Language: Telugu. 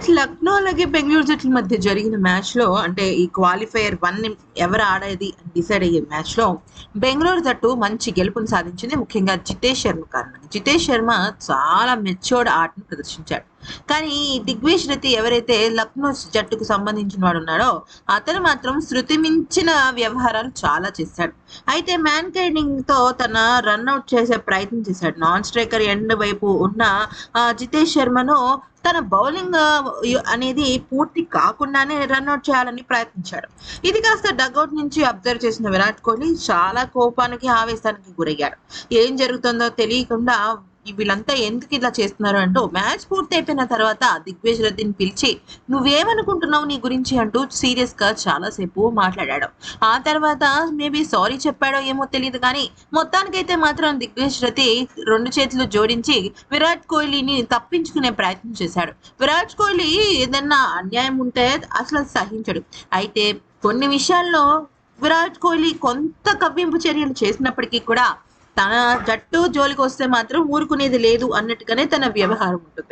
ఫ్రెండ్స్ లక్నో అలాగే బెంగళూరు జట్ల మధ్య జరిగిన మ్యాచ్లో అంటే ఈ క్వాలిఫైయర్ వన్ ఎవరు ఆడేది అని డిసైడ్ అయ్యే మ్యాచ్లో బెంగళూరు జట్టు మంచి గెలుపును సాధించింది. ముఖ్యంగా జితేష్ శర్మ కారణంగా. జితేష్ శర్మ చాలా మెచ్యూర్డ్ ఆటను ప్రదర్శించాడు. కానీ దిగ్వేష్ రతి ఎవరైతే లక్నో జట్టుకు సంబంధించిన వాడు ఉన్నాడో అతను మాత్రం శృతి మించిన వ్యవహారాలు చాలా చేశాడు. అయితే మ్యాన్ కైడింగ్తో తన రన్అట్ చేసే ప్రయత్నం చేశాడు. నాన్ స్ట్రైకర్ ఎండ్ వైపు ఉన్న జితేష్ శర్మను తన బౌలింగ్ అనేది పూర్తి కాకుండానే రన్అట్ చేయాలని ప్రయత్నించాడు. ఇది కాస్త డగౌట్ నుంచి అబ్జర్వ్ చేసిన విరాట్ కోహ్లీ చాలా కోపానికి ఆవేశానికి గురయ్యాడు. ఏం జరుగుతుందో తెలియకుండా వీళ్ళంతా ఎందుకు ఇలా చేస్తున్నారు అంటూ మ్యాచ్ పూర్తి అయిపోయిన తర్వాత దిగ్విజయ్ రెడ్డిని పిలిచి నువ్వేమనుకుంటున్నావు నీ గురించి? అంటూ సీరియస్గా చాలాసేపు మాట్లాడాడు. ఆ తర్వాత మేబీ సారీ చెప్పాడో ఏమో తెలియదు కానీ మొత్తానికైతే మాత్రం దిగ్విజయ్ రెడ్డి రెండు చేతులు జోడించి విరాట్ కోహ్లీని తప్పించుకునే ప్రయత్నం చేశాడు. విరాట్ కోహ్లీ ఏదన్నా అన్యాయం ఉంటే అసలు సహించడు. అయితే కొన్ని విషయాల్లో విరాట్ కోహ్లీ కొంత కవ్వింపు చర్యలు చేసినప్పటికీ కూడా తన జట్టు జోలికి వస్తే మాత్రం ఊరుకునేది లేదు అన్నట్టుగానే తన వ్యవహారం ఉంటుంది.